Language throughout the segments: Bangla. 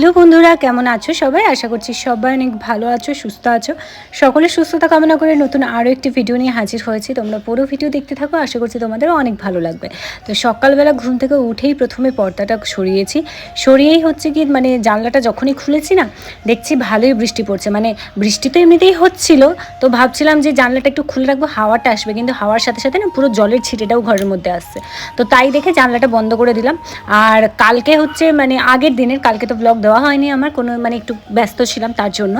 হ্যালো বন্ধুরা, কেমন আছো সবাই? আশা করছি সবাই অনেক ভালো আছো, সুস্থ আছো। সকলের সুস্থতা কামনা করে নতুন আরও একটি ভিডিও নিয়ে হাজির হয়েছি। তোমরা পুরো ভিডিও দেখতে থাকো, আশা করছি তোমাদের অনেক ভালো লাগবে। তো সকালবেলা ঘুম থেকে উঠেই প্রথমে পর্দাটা সরিয়েছি। সরিয়েই হচ্ছে কি মানে জানলাটা যখনই খুলেছি না, দেখছি ভালোই বৃষ্টি পড়ছে। মানে বৃষ্টি তো এমনিতেই হচ্ছিল, তো ভাবছিলাম যে জানলাটা একটু খুলে রাখব, হাওয়াটা আসবে। কিন্তু হাওয়ার সাথে সাথে না পুরো জলের ছিটেটাও ঘরের মধ্যে আসছে। তো তাই দেখে জানলাটা বন্ধ করে দিলাম। আর কালকে হচ্ছে মানে আগের দিনের, কালকে তো ব্লগ দেওয়া হয়নি আমার, কোনো মানে একটু ব্যস্ত ছিলাম তার জন্য।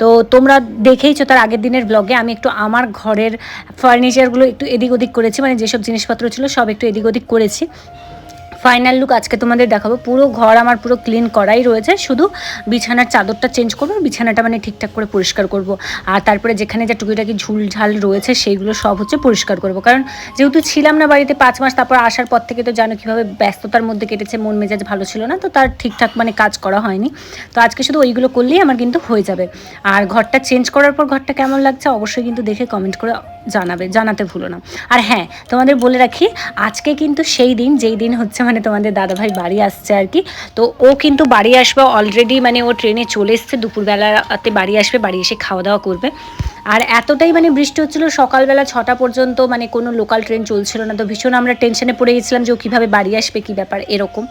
তো তোমরা দেখেইছো তার আগের দিনের ব্লগে আমি একটু আমার ঘরের ফার্নিচারগুলো একটু এদিক ওদিক করেছি মানে যেসব জিনিসপত্র ছিল সব একটু এদিক ওদিক করেছি। ফাইনাল লুক আজকে তোমাদের দেখাবো। পুরো ঘর আমার পুরো ক্লিন করাই রয়েছে। শুধু বিছানার চাদরটা চেঞ্জ করব, বিছানাটা মানে ঠিকঠাক করে পরিষ্কার করব। আর তারপরে যেখানে যে টুকিটাকি ঝুল ঝাল রয়েছে, সেইগুলো সব হচ্ছে পরিষ্কার করব। কারণ যেহেতু ছিলাম না বাড়িতে পাঁচ মাস, তারপর আসার পর থেকে তো জানো কীভাবে ব্যস্ততার মধ্যে কেটেছে, মন মেজাজ ভালো ছিল না, তো তার ঠিকঠাক মানে কাজ করা হয়নি। তো আজকে শুধু ওইগুলো করলেই আমার কিন্তু হয়ে যাবে। আর ঘরটা চেঞ্জ করার পর ঘরটা কেমন লাগছে, অবশ্যই কিন্তু দেখে কমেন্ট করে জানাবে, জানাতে ভুলো না। আর হ্যাঁ তোমাদের বলে রাখি, আজকে কিন্তু সেই দিন, যেই দিন হচ্ছে মানে তোমাদের দাদাভাই বাড়ি আসছে আর কি। তো ও কিন্তু বাড়ি আসবে অলরেডি মানে ও ট্রেনে চলে এসছে, দুপুরবেলাতে বাড়ি আসবে, বাড়ি এসে খাওয়া দাওয়া করবে। আর এতটাই মানে বৃষ্টি হচ্ছিল সকালবেলা ছটা পর্যন্ত মানে কোনো লোকাল ট্রেন চলছিল না। তো ভীষণ আমরা টেনশনে পড়ে গেছিলাম যে ও কীভাবে বাড়ি আসবে, কী ব্যাপার, এরকম।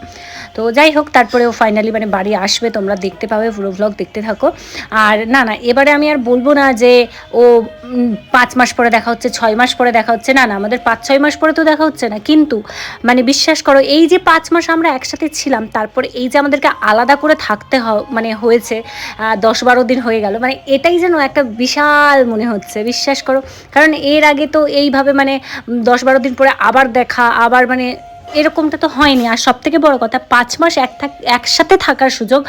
তো যাই হোক, তারপরে ও ফাইনালি মানে বাড়ি আসবে, তোমরা দেখতে পাবে, পুরো ভ্লগ দেখতে থাকো। আর না না, এবারে আমি আর বলব না যে ও পাঁচ মাস পরে দেখা হচ্ছে, ছয় মাস পরে দেখা হচ্ছে। না না, আমাদের পাঁচ, ছয় মাস পরে তো দেখা হচ্ছে না। কিন্তু মানে বিশ্বাস করো, এই যে পাঁচ মাস আমরা একসাথে ছিলাম, তারপরে এই যে আমাদেরকে আলাদা করে থাকতে হ- মানে হয়েছে দশ বারো দিন হয়ে গেল মানে এটাই যেন একটা বিশাল মনে হচ্ছে, বিশ্বাস করো। কারণ এর আগে তো এইভাবে মানে দশ বারো দিন পরে আবার দেখা, আবার মানে এরকমটা তো হয়নি। আর সব থেকে বড় কথা, পাঁচ মাস এক থাক, একসাথে থাকার সুযোগ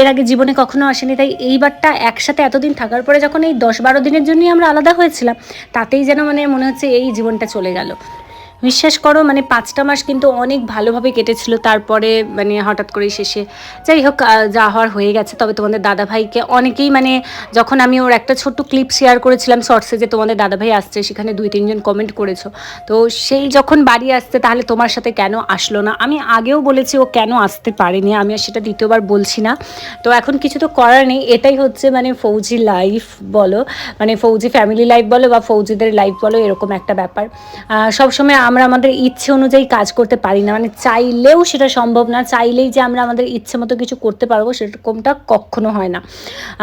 এর আগে জীবনে কখনো আসেনি। তাই এইবারটা একসাথে এতদিন থাকার পরে যখন এই দশ বারো দিনের জন্যই আমরা আলাদা হয়েছিলাম, তাতেই যেন মানে মনে হচ্ছে এই জীবনটা চলে গেল। বিশ্বাস করো মানে পাঁচটা মাস কিন্তু অনেক ভালোভাবে কেটেছিল, তারপরে মানে হঠাৎ করেই শেষে। যাই হোক যা হওয়ার হয়ে গেছে। তবে তোমাদের দাদাভাইকে অনেকেই মানে যখন আমি ওর একটা ছোট্ট ক্লিপ শেয়ার করেছিলাম শর্টসে যে তোমাদের দাদাভাই আসছে, সেখানে দুই, তিনজন কমেন্ট করেছ। তো সেই যখন বাড়ি আসছে, তাহলে তোমার সাথে কেন আসলো না? আমি আগেও বলেছি ও কেন আসতে পারেনি, আমি আর সেটা দ্বিতীয়বার বলছি না। তো এখন কিছু তো করার নেই, এটাই হচ্ছে মানে ফৌজি লাইফ বলো মানে ফৌজি ফ্যামিলি লাইফ বলো বা ফৌজিদের লাইফ বলো, এরকম একটা ব্যাপার। সবসময় আমরা আমাদের ইচ্ছে অনুযায়ী কাজ করতে পারি না। মানে চাইলেও সেটা সম্ভব না, চাইলেই যে আমরা আমাদের ইচ্ছে মতো কিছু করতে পারব সেরকমটা কখনো হয় না।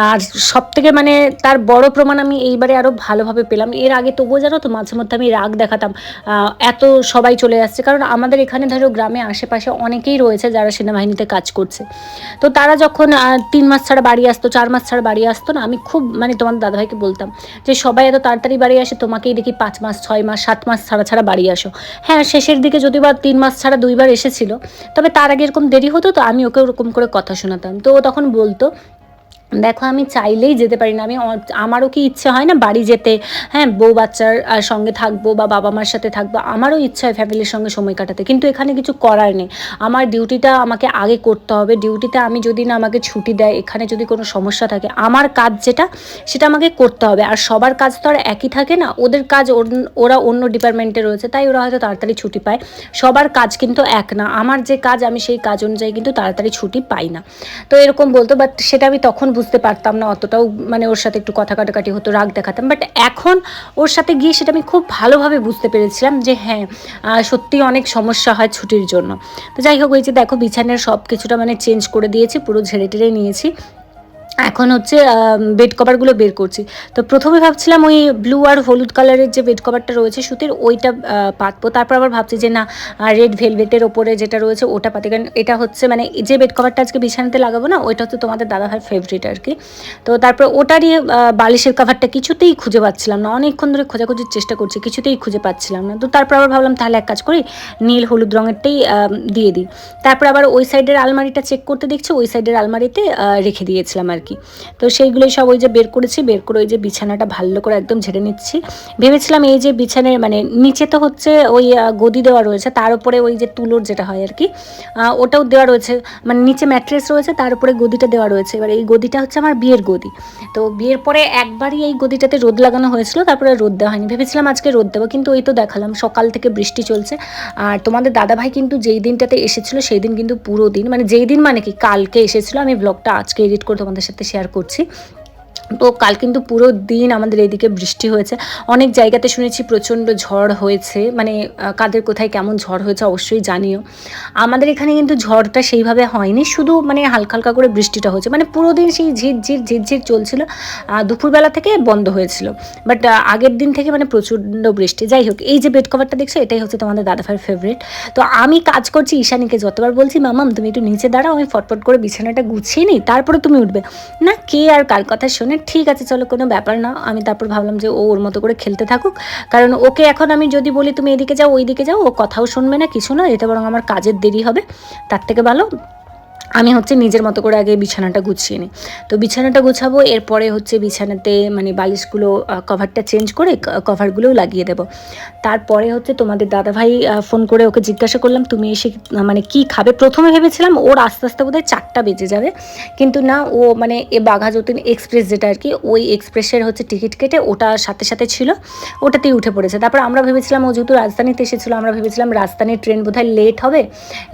আর সব থেকে মানে তার বড় প্রমাণ আমি এইবারে আরও ভালোভাবে পেলাম। এর আগে তবুও জানো তো মাঝে মধ্যে আমি রাগ দেখাতাম এত সবাই চলে আসছে। কারণ আমাদের এখানে ধরো গ্রামে আশেপাশে অনেকেই রয়েছে যারা সেনাবাহিনীতে কাজ করছে। তো তারা যখন তিন মাস ছাড়া বাড়ি আসতো, চার মাস ছাড়া বাড়ি আসতো না, আমি খুব মানে তোমার দাদাভাইকে বলতাম যে সবাই এত তাড়াতাড়ি বাড়ি আসে, তোমাকেই দেখি পাঁচ মাস, ছয় মাস, সাত মাস ছাড়া ছাড়া বাড়ি আসো। হ্যাঁ শেষের দিকে যদি বা তিন মাস ছাড়া দুইবার এসেছিল, তবে তার আগে এরকম দেরি হতো তো আমি ওকে ওরকম করে কথা শোনাতাম। তো ও তখন বলতো দেখো, আমি চাইলেই যেতে পারি না। আমি আমারও কি ইচ্ছে হয় না বাড়ি যেতে? হ্যাঁ বউ বাচ্চার সঙ্গে থাকব বা বাবা মার সাথে থাকব, আমারও ইচ্ছা হয় ফ্যামিলির সঙ্গে সময় কাটাতে। কিন্তু এখানে কিছু করার নেই। আমার ডিউটিটা আমাকে আগে করতে হবে। ডিউটিতে আমি যদি না আমাকে ছুটি দেয়, এখানে যদি কোনো সমস্যা থাকে, আমার কাজ যেটা, সেটা আমাকে করতে হবে। আর সবার কাজ তো আর একই থাকে না। ওদের কাজ ওরা অন্য ডিপার্টমেন্টে রয়েছে, তাই ওরা হয়তো তাড়াতাড়ি ছুটি পায়। সবার কাজ কিন্তু এক না। আমার যে কাজ, আমি সেই কাজ অনুযায়ী কিন্তু তাড়াতাড়ি ছুটি পাই না। তো এরকম বলতো বাট সেটা আমি তখন বুঝতে পারতাম না অতটাও মানে ওর সাথে একটু কথা কাটাকাটি হতো, রাগ দেখাতাম। বাট এখন ওর সাথে গিয়ে সেটা আমি খুব ভালোভাবে বুঝতে পেরেছিলাম যে হ্যাঁ সত্যি অনেক সমস্যা হয় ছুটির জন্য। তো যাই হোক, ওই যে দেখো বিছানার সব কিছুটা মানে চেঞ্জ করে দিয়েছি, পুরো ঝেড়ে টেড়ে নিয়েছি। এখন হচ্ছে বেড কভারগুলো বের করছি। তো প্রথমে ভাবছিলাম ওই ব্লু আর হলুদ কালারের যে বেড কভারটা রয়েছে সুতির, ওইটা পাতবো। তারপর আবার ভাবছি যে না রেড ভেলভেটের ওপরে যেটা রয়েছে ওটা পাতি। কারণ এটা হচ্ছে মানে যে বেড কভারটা আজকে বিছানাতে লাগাবো না, ওইটা হচ্ছে তোমাদের দাদাভাইয়ের ফেভারিট আর কি। তো তারপর ওটারই বালিশের কাভারটা কিছুতেই খুঁজে পাচ্ছিলাম না। অনেকক্ষণ ধরে খোঁজাখুঁজির চেষ্টা করছি, কিছুতেই খুঁজে পাচ্ছিলাম না। তো তারপর আবার ভাবলাম, তাহলে এক কাজ করি, নীল হলুদ রঙেরটাই দিয়ে দিই। তারপর আবার ওই সাইডের আলমারিটা চেক করতে দেখছি, ওই সাইডের আলমারিতে রেখে দিয়েছিলাম আর কি। তো সেইগুলোই সব ওই যে বের করেছি, বের করে ওই যে বিছানাটা ভালো করে একদম ঝেড়ে নিচ্ছি। ভেবেছিলাম এই যে বিছানের মানে নিচে তো হচ্ছে ওই গদি দেওয়া রয়েছে, তার উপরে ওই যে তুলোর যেটা হয় আর কি ওটাও দেওয়া রয়েছে মানে নিচে ম্যাট্রেস রয়েছে, তার উপরে গদিটা দেওয়া রয়েছে। এবার এই গদিটা হচ্ছে আমার বিয়ের গদি। তো বিয়ের পরে একবারই এই গদিটাতে রোদ লাগানো হয়েছিল, তারপরে রোদ দেওয়া হয়নি। ভেবেছিলাম আজকে রোদ দেবো, কিন্তু ওই তো দেখালাম, সকাল থেকে বৃষ্টি চলছে। আর তোমাদের দাদাভাই কিন্তু যেই দিনটাতে এসেছিল, সেই দিন কিন্তু পুরো দিন মানে যেই দিন মানে কি, কালকে এসেছিল, আমি ব্লগটা আজকে এডিট করে তোমাদের সাথে শেয়ার করছি। তো কাল কিন্তু পুরো দিন আমাদের এইদিকে বৃষ্টি হয়েছে। অনেক জায়গাতে শুনেছি প্রচণ্ড ঝড় হয়েছে। মানে কাদের কোথায় কেমন ঝড় হয়েছে অবশ্যই জানিও। আমাদের এখানে কিন্তু ঝড়টা সেইভাবে হয়নি। শুধু মানে হালকা হালকা করে বৃষ্টিটা হয়েছে। মানে পুরো দিন সেই ঝিরঝির ঝিরঝির চলছিল। দুপুরবেলা থেকে বন্ধ হয়েছিল। বাট আগের দিন থেকে মানে প্রচণ্ড বৃষ্টি। যাই হোক, এই যে বেড কভারটা দেখছ, এটাই হচ্ছে তোমাদের দাদাভাইয়ের ফেভারিট তো আমি কাজ করছি ঈশানীকে যতবার বলছি, মামাম, তুমি একটু নিচে দাঁড়াও, আমি ফটফট করে বিছানাটা গুছিয়ে নিই, তারপরে তুমি উঠবে। না, কে আর কার কথা শোনে ঠিক আছে, চলো কোনো ব্যাপার না। আমি তারপর ভাবলাম যে ও ওর মতো করে খেলতে থাকুক। কারণ ওকে এখন আমি যদি বলি, তুমি এদিকে যাও ওই দিকে যাও, ও কথাও শুনবে না, কিছু না, এতে বরং আমার কাজের দেরি হবে। তার থেকে ভালো আমি হচ্ছে নিজের মতো করে আগে বিছানাটা গুছিয়ে নিই। তো বিছানাটা গুছাবো, এরপরে হচ্ছে বিছানাতে মানে বালিশগুলো কভারটা চেঞ্জ করে কভারগুলোও লাগিয়ে দেবো। তারপরে হচ্ছে তোমাদের দাদাভাই ফোন করে ওকে জিজ্ঞাসা করলাম, তুমি এসে মানে কি খাবে? প্রথমে ভেবেছিলাম ওর আস্তে আস্তে বোধহয় চারটা বেজে যাবে। কিন্তু না, ও মানে এ বাঘা যতীন এক্সপ্রেস যেটা আর কি ওই এক্সপ্রেসের হচ্ছে টিকিট কেটে ওটা সাথে সাথে ছিল, ওটাতেই উঠে পড়েছে। তারপর আমরা ভেবেছিলাম, ও যেহেতু রাজধানীতে এসেছিল, আমরা ভেবেছিলাম রাজধানীর ট্রেন বোধহয় লেট হবে।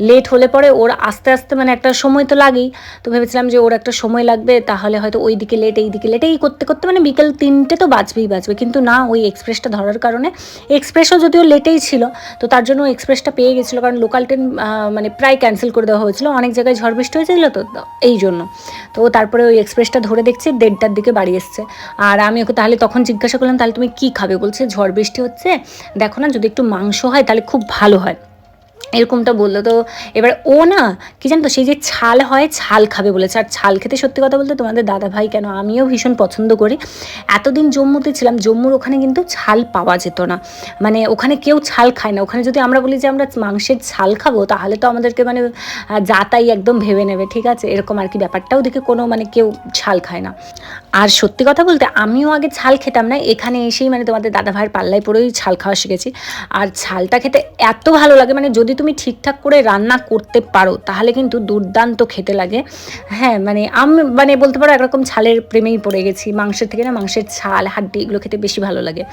লেট হলে পরে ওর আস্তে আস্তে মানে একটা সময় তো লাগেই। তো ভেবেছিলাম যে ওর একটা সময় লাগবে, তাহলে হয়তো ওই দিকে লেট এই দিকে লেট এই করতে করতে মানে বিকেল তিনটে তো বাজবেই বাজবে। কিন্তু না, ওই এক্সপ্রেসটা ধরার কারণে এক্সপ্রেসও যদিও লেটেই ছিল, তো তার জন্য এক্সপ্রেসটা পেয়ে গেছিল। কারণ লোকাল ট্রেন মানে প্রায় ক্যান্সেল করে দেওয়া হয়েছিল। অনেক জায়গায় ঝড় বৃষ্টি হয়েছিল তো এই জন্য। তো তারপরে ওই এক্সপ্রেসটা ধরে দেখছি দেড়টার দিকে বাড়ি এসছে। আর আমি ওকে তাহলে তখন জিজ্ঞাসা করলাম, তাহলে তুমি কী খাবে? বলছে, ঝড় বৃষ্টি হচ্ছে। দেখো না, যদি একটু মাংস হয়, তাহলে খুব ভালো হয়। এরকমটা বলল। তো এবার ও না, কি জানতো, সেই যে ছাল হয়, ছাল খাবে বলেছে। আর ছাল খেতে সত্যি কথা বলতে তোমাদের দাদা ভাই কেন? আমিও ভীষণ পছন্দ করি। এতদিন জম্মুতে ছিলাম, জম্মুর ওখানে কিন্তু ছাল পাওয়া যেত না। মানে ওখানে কেউ ছাল খায় না। ওখানে যদি আমরা বলি যে আমরা মাংসের ছাল খাব, তাহলে তো আমাদেরকে মানে যাতাই একদম ভেবে নেবে, ঠিক আছে? এরকম আর কি ব্যাপারটাও দেখে কোনো মানে কেউ ছাল খায় না। আর সত্যি কথা বলতে, আমিও আগে ছাল খেতাম না। এখানে এসেই মানে তোমাদের দাদা ভাইয়ের পাল্লায় পড়েই ছাল খাওয়া শিখেছি। আর ছালটা খেতে এত ভালো লাগে মানে যদি তুমি ঠিকঠাক করে রান্না করতে পারো, তাহলে কিন্তু দুর্দান্ত খেতে লাগে। হ্যাঁ মানে আমি মানে বলতে পারো একরকম ছালের প্রেমেই পড়ে গেছি, মাংসের থেকে না মাংসের ছাল, হাড্ডি এগুলো খেতে বেশি ভালো লাগে।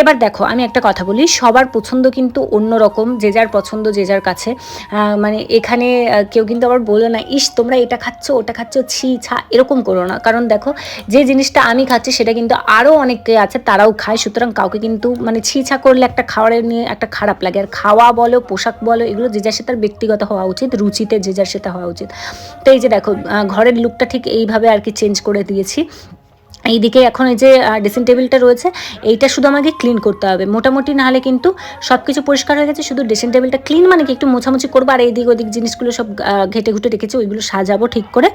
এবার দেখো, আমি একটা কথা বলি, সবার পছন্দ কিন্তু অন্য রকম, যে যার পছন্দ, যে যার কাছে। মানে এখানে কেউ কিন্তু আবার বলো না, ইস, তোমরা এটা খাচ্ছ, ওটা খাচ্ছ, ছি, ছা, এরকম করো না। কারণ দেখো, যে জিনিসটা আমি খাচ্ছি, সেটা কিন্তু আরও অনেকে আছে, তারাও খায়, সুতরাং কাউকে কিন্তু মানে ছি, ছা করলে একটা খাবারের নিয়ে একটা খারাপ লাগে। আর খাওয়া বলো, পোশাক বলো এগুলো যে যার সাথে তার ব্যক্তিগত হওয়া উচিত, রুচিতে যে যার সাথে হওয়া উচিত। তো এই যে দেখো ঘরের লুকটা ঠিক এইভাবে আর কি চেঞ্জ করে দিয়েছি। এইদিকে এখন এই যে ড্রেসিং টেবিলটা রয়েছে, এইটা শুধু আমাকে ক্লিন করতে হবে। মোটামুটি নাহলে কিন্তু সব কিছু পরিষ্কার হয়ে গেছে, শুধু ড্রেসিং টেবিলটা ক্লিন মানে কি একটু মোছামুছি করব, আর এইদিক ওদিক জিনিসগুলো সব ঘেটে ঘুটে রেখেছি ওইগুলো সাজাবো ঠিক করে।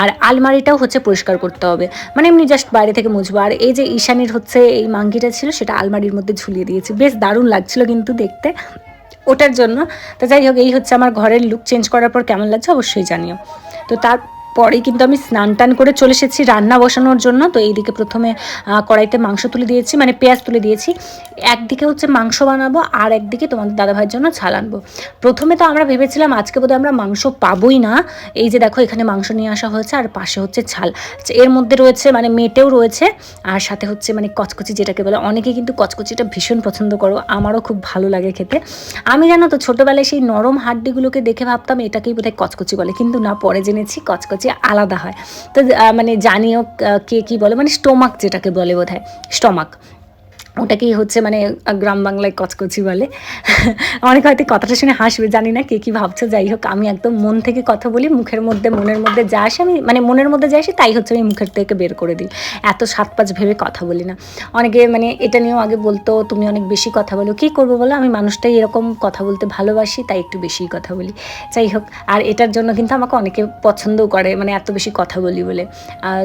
আর আলমারিটাও হচ্ছে পরিষ্কার করতে হবে। মানে এমনি জাস্ট বাইরে থেকে মুছবো। আর এই যে ঈশানির হচ্ছে এই মাঙ্গিটা ছিল, সেটা আলমারির মধ্যে ঝুলিয়ে দিয়েছি। বেশ দারুণ লাগছিল কিন্তু দেখতে। ওটার জন্য। তো যাই হোক, এই হচ্ছে আমার ঘরের লুক চেঞ্জ করার পর কেমন লাগছে অবশ্যই জানিও। তো তারপরেই কিন্তু আমি স্নান টান করে চলে এসেছি রান্না বসানোর জন্য। তো এইদিকে প্রথমে কড়াইতে মাংস তুলে দিয়েছি মানে পেঁয়াজ তুলে দিয়েছি। একদিকে হচ্ছে মাংস বানাবো আর একদিকে তোমাদের দাদাভাইয়ের জন্য ছাল আনব। প্রথমে তো আমরা ভেবেছিলাম আজকে বোধহয় আমরা মাংস পাবোই না। এই যে দেখো এখানে মাংস নিয়ে আসা হয়েছে আর পাশে হচ্ছে ছাল এর মধ্যে রয়েছে মানে মেটেও রয়েছে আর সাথে হচ্ছে মানে কচকচি যেটাকে বলে। অনেকে কিন্তু কচকচিটা ভীষণ পছন্দ করো, আমারও খুব ভালো লাগে খেতে। আমি জানো তো ছোটোবেলায় সেই নরম হাড্ডিগুলোকে দেখে ভাবতাম এটাকেই বোধহয় কচকচি বলে, কিন্তু না, পরে জেনেছি কচকচি আলাদা হয়। তো মানে জানিও কে কি বলে মানে স্টোমাক যেটাকে বলে বোধ হয় স্টমাক। ওটাকেই হচ্ছে মানে গ্রাম বাংলায় কচকচি বলে। অনেক হয়তো কথাটা শুনে হাসবে, জানি না কে কী ভাবছ, যাই হোক, আমি একদম মন থেকে কথা বলি, মুখের মধ্যে, মনের মধ্যে যা আসে, আমি মানে মনের মধ্যে যা আসে, তাই হচ্ছে আমি মুখের থেকে বের করে দিই। এত সাত পাঁচ ভেবে কথা বলি না। অনেকে মানে এটা নিয়েও আগে বলতো, তুমি অনেক বেশি কথা বলো। কী করব বলো? আমি মানুষটাই এরকম কথা বলতে ভালোবাসি, তাই একটু বেশিই কথা বলি। যাই হোক, আর এটার জন্য কিন্তু আমাকে অনেকে পছন্দও করে মানে এত বেশি কথা বলি বলে।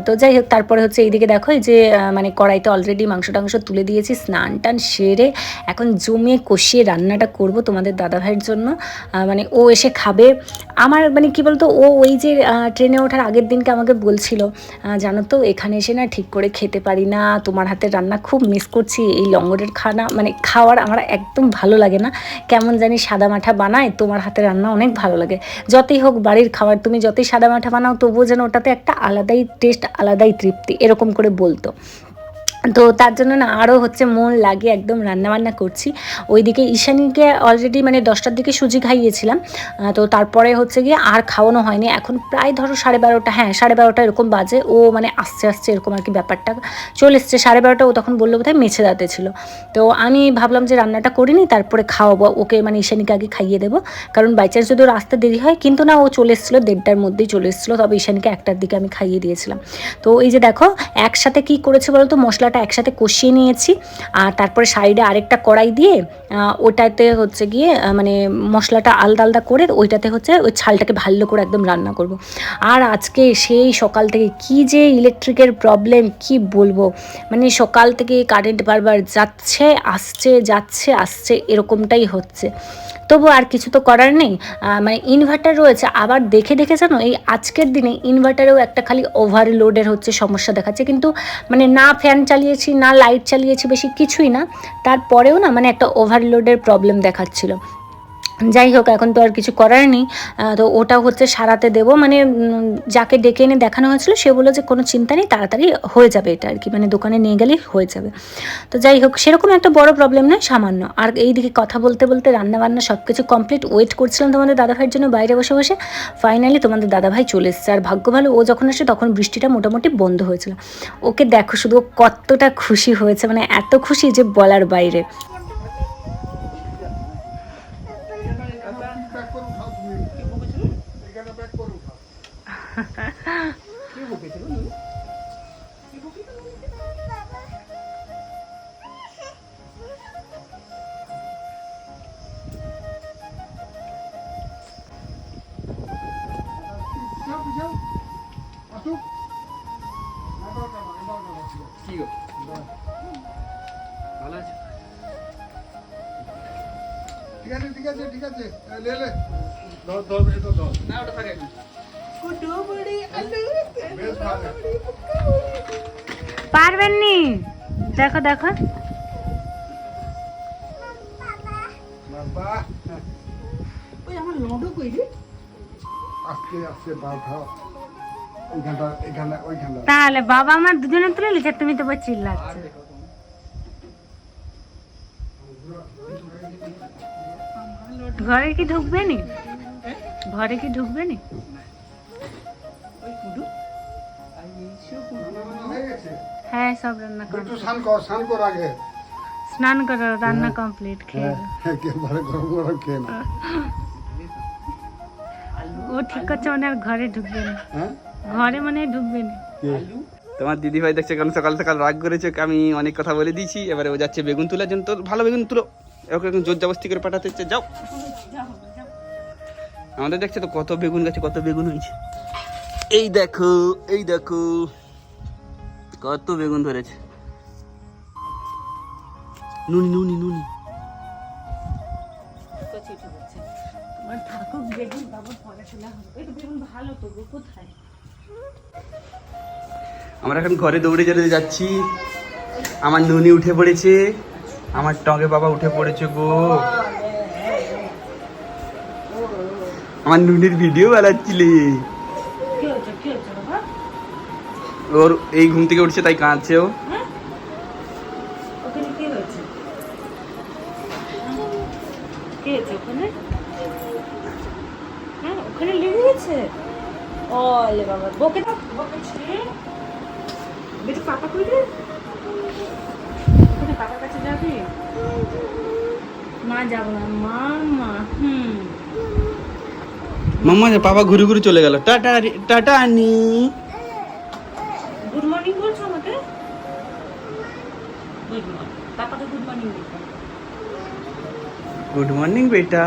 তো যাই হোক, তারপরে হচ্ছে এইদিকে দেখো যে মানে কড়াইতে অলরেডি মাংস টাংস তুলে দিয়েছি স্নান টান সেরে এখন জমিয়ে কষিয়ে রান্নাটা করব তোমাদের দাদাভাইয়ের জন্য। মানে ও এসে খাবে। আমার মানে কি বলতো, ও ওই যে ট্রেনে ওঠার আগের দিনকে আমাকে বলছিল জানো তো, এখানে এসে না ঠিক করে খেতে পারি না, তোমার হাতের রান্না খুব মিস করছি, এই লঙ্গরের খানা মানে খাওয়ার আমার একদম ভালো লাগে না। কেমন জানি সাদা মাঠা বানায়, তোমার হাতের রান্না অনেক ভালো লাগে। যতই হোক বাড়ির খাবার, তুমি যতই সাদা মাঠা বানাও, তবুও যেন ওটাতে একটা আলাদাই টেস্ট আলাদাই তৃপ্তি, এরকম করে বলতো। তো তার জন্য না আরও হচ্ছে মন লাগে একদম রান্নাবান্না করছি। ওইদিকে ঈশানীকে অলরেডি মানে দশটার দিকে সুজি খাইয়েছিলাম। তো তারপরে হচ্ছে গিয়ে আর খাওয়ানো হয়নি। এখন প্রায় ধরো সাড়ে বারোটা হ্যাঁ সাড়ে বারোটা এরকম বাজে। ও মানে আসছে আসছে এরকম আর কি ব্যাপারটা চলে এসছে। সাড়ে বারোটা ও তখন বলল বোধহয় মেছে দাঁতে ছিল। তো আমি ভাবলাম যে রান্নাটা করিনি, তারপরে খাওয়াবো। ওকে মানে ঈশানীকে আগে খাইয়ে দেবো। কারণ বাই চান্স যদি আসতে দেরি হয়, কিন্তু না, ও চলে এসেছিল, দেড়টার মধ্যেই চলে এসেছিল। তবে ঈশানীকে একটার দিকে আমি খাইয়ে দিয়েছিলাম। তো এই যে দেখো, একসাথে কি করেছে বলো তো মশলাটা একসাথে কষিয়ে নিয়েছি, আর তারপরে সাইডে আরেকটা কড়াই দিয়ে ওটাতে হচ্ছে গিয়ে মানে মশলাটা আলাদা আলাদা করে ওইটাতে হচ্ছে ওই ছালটাকে ভালো করে একদম রান্না করব। আর আজকে সেই সকাল থেকে কি যে ইলেকট্রিকের প্রবলেম, কি বলব? মানে সকাল থেকে কারেন্ট বারবার যাচ্ছে, আসছে যাচ্ছে, আসছে, এরকমটাই হচ্ছে। তবু আর কিছু তো করার নেই। মানে ইনভার্টার রয়েছে, আবার দেখে দেখে জানো, এই আজকের দিনে ইনভার্টারেও একটা খালি ওভারলোডের হচ্ছে সমস্যা দেখাচ্ছে। কিন্তু মানে না ফ্যান চালিয়েছি না লাইট চালিয়েছি বেশি কিছুই না। তারপরেও না মানে একটা ওভারলোডের প্রবলেম দেখাচ্ছিল। যাই হোক, এখন তো আর কিছু করার নেই। তো ওটা হচ্ছে সারাতে দেবো। মানে যাকে ডেকে এনে দেখানো হয়েছিল, সে বলল যে কোনো চিন্তা নেই, তাড়াতাড়ি হয়ে যাবে এটা আর কি। মানে দোকানে নিয়ে গেলেই হয়ে যাবে। তো যাই হোক, সেরকম একটা বড় প্রবলেম নয়, সামান্য। আর এইদিকে কথা বলতে বলতে রান্নাবান্না সব কিছু কমপ্লিট ওয়েট করছিলাম তোমাদের দাদাভাইয়ের জন্য বাইরে বসে বসে। ফাইনালি তোমাদের দাদাভাই চলে এসছে। আর ভাগ্য ভালো, ও যখন আসে তখন বৃষ্টিটা মোটামুটি বন্ধ হয়েছিল। ওকে দেখো শুধু কতটা খুশি হয়েছে। মানে এত খুশি যে বলার বাইরে প্যাক করে উঠাও তুমি এখানে প্যাক করে উঠাও পিছাও, পিছাও। আসুক। এবার কাটা, এবার কাটা ছিল। কি গো ভালো আছে ঠিক আছে ঠিক আছে ঠিক আছে। লে লে। ধর ধর ধর। না ওটা থাকে পারবেন নি? দেখো দেখো। তাহলে বাবা আমার দুজনে তুলে লিখে তুমি তো চিল্লাচ্ছ। ঘরে কি ঢুকবে নি? ঘরে কি ঢুকবে নি? হয়ে গেছে? হ্যাঁ সব রান্না একটু স্নান কর স্নান কর আগে। স্নান করো রান্না কমপ্লিট খেয়ে হ্যাঁ একেবারে গরম গরম খেয়ে না ও ঠিক করছে মানে আর ঘরে ঢুকবে না। হ্যাঁ? ঘরে মানে ঢুকবে না। তোমার দিদি ভাই দেখছে কারণ সকাল সকাল রাগ করেছে আমি অনেক কথা বলে দিয়েছি। এবারে ও যাচ্ছে বেগুন তোলার জন্য। তোর ভালো বেগুন তুলো। ওকে এখন জোর জবস্তি করে পাঠাতে হচ্ছে যাও। আমাদের দেখছে তো কত বেগুন গাছে কত বেগুন হয়েছে। এই দেখো এই দেখো। কত বেগুন ধরেছে। নুনি নুনি নুনি। তোমার থাকুক বেগুন বাবুর পড়াশোনা হবে। একটু বেগুন ভালো তো কোথায়? আমরা এখন ঘরে দৌড়ে যেতে যাচ্ছি। আমার নুনি উঠে পড়েছে। আমার টগে বাবা উঠে পড়েছে গো। আমার নুনির ভিডিও বানাচ্ছিলে। ওর এই ঘুম থেকে উঠছে তাই কাঁদছে ও পাপা কাছে যাবি? মা যাব না মা মা হুম। মাম্মা বাবা ঘুরে ঘুরে চলে গেল। টাটা টাটা আনি গুড মর্নিং বলছো আমাকে গুড মর্নিং পাপাকে গুড মর্নিং গুড মর্নিং বেটা